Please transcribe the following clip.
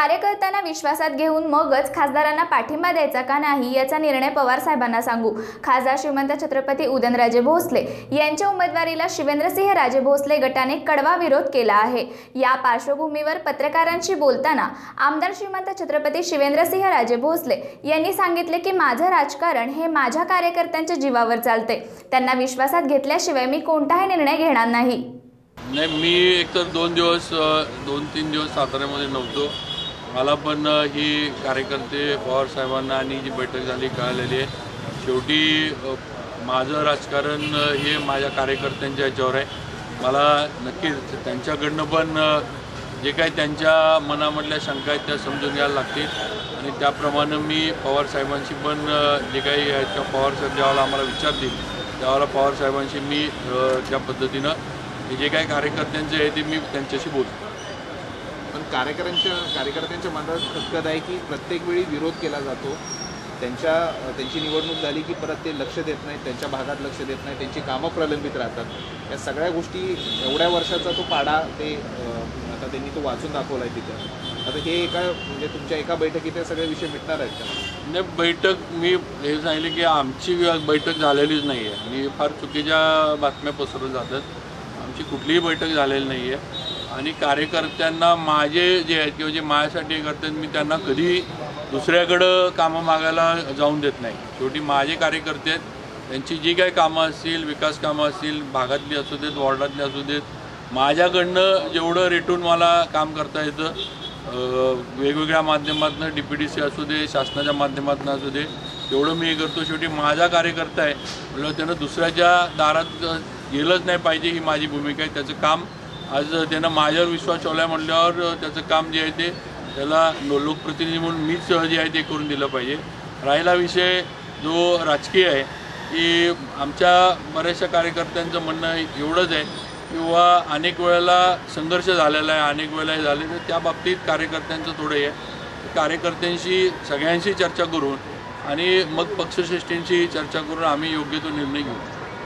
कार्यकर्त्यांना विश्वासात घेऊन मगच खासदारांना पाठिंबा द्यायचा का नाही याचा निर्णय पवार साहेबांना सांगू. खासदार श्रीमंत छत्रपती उदयनराजे भोसले यांच्या उमेदवारीला शिवेंद्रसिंह राजे भोसले गटाने कडवा विरोध केला आहे. या पार्श्वभूमीवर पत्रकारांशी बोलताना आमदार श्रीमंत छत्रपती शिवेंद्रसिंह राजे भोसले यांनी सांगितले की माझं राजकारण हे माझ्या कार्यकर्त्यांच्या जीवावर चालते त्यांना विश्वासात घेतल्याशिवाय मी कोणताही निर्णय घेणार नाही. नाही मी एकतर दोन दिवस दोन तीन दिवस साताऱ्यामध्ये नव्हतो. मला पण ही कार्यकर्ते पवार साहेबांना आणि जी बैठक झाली कळालेली आहे. शेवटी माझं राजकारण हे माझ्या कार्यकर्त्यांच्या याच्यावर आहे. मला नक्कीच त्यांच्याकडनं पण जे काही त्यांच्या मनामधल्या शंका आहेत त्या समजून घ्यायला लागतील. आणि त्याप्रमाणे मी पवार साहेबांशी पण जे काही त्या पवार साहेब ज्यावेळेला आम्हाला विचारतील त्यावेळेला पवार साहेबांशी मी त्या पद्धतीनं जे काही कार्यकर्त्यांचे आहे ते मी त्यांच्याशी बोलतो. पण कार्यकर्त्यांच्या कार्यकर्त्यांच्या मनात खतखत आहे की प्रत्येक वेळी विरोध केला जातो. त्यांच्या त्यांची निवडणूक झाली की परत ते लक्ष देत नाहीत त्यांच्या भागात लक्ष देत नाही त्यांची कामं प्रलंबित राहतात. या सगळ्या गोष्टी एवढ्या वर्षाचा तो पाडा ते आता त्यांनी तो वाचून दाखवला आहे तिथं. आता हे एका म्हणजे तुमच्या एका बैठकीत हे सगळे विषय मिटणार आहेत का? नाही बैठक मी हे सांगितले की आमची बैठक झालेलीच नाही आहे आणि फार चुकीच्या बातम्या पसरत जातात आमची कुठलीही बैठक झालेली नाही आहे आणि कार्यकर्त्यांना माझे जे आहेत किंवा जे माझ्यासाठी हे करतात मी त्यांना कधी दुसऱ्याकडं कामं मागायला जाऊन देत नाही. शेवटी माझे कार्यकर्ते आहेत. त्यांची जी काही कामं असतील विकास कामं असतील भागातली असू देत वॉर्डातली असू देत माझ्याकडनं जेवढं रेटून मला काम करता येतं वेगवेगळ्या माध्यमातून डी पी डी सी असू दे शासनाच्या माध्यमातून असू दे तेवढं मी हे करतो. शेवटी माझा कार्यकर्ता आहे. म्हणलं त्यानं दुसऱ्याच्या दारात गेलंच नाही पाहिजे ही माझी भूमिका आहे. त्याचं काम आज त्यांना माझ्यावर विश्वास ठेवला आहे म्हटल्यावर त्याचं काम जे आहे ते त्याला लो लोकप्रतिनिधी म्हणून मीच जे आहे ते करून दिलं पाहिजे. राहिला विषय जो राजकीय आहे की आमच्या बऱ्याचशा कार्यकर्त्यांचं म्हणणं एवढंच आहे किंवा अनेक वेळेला संघर्ष झालेला आहे अनेक वेळेला हे झाले तर त्या बाबतीत कार्यकर्त्यांचं थोडं हे आहे. कार्यकर्त्यांशी सगळ्यांशी चर्चा करून आणि मग पक्षश्रेष्ठींशी चर्चा करून आम्ही योग्य तो निर्णय घेऊ.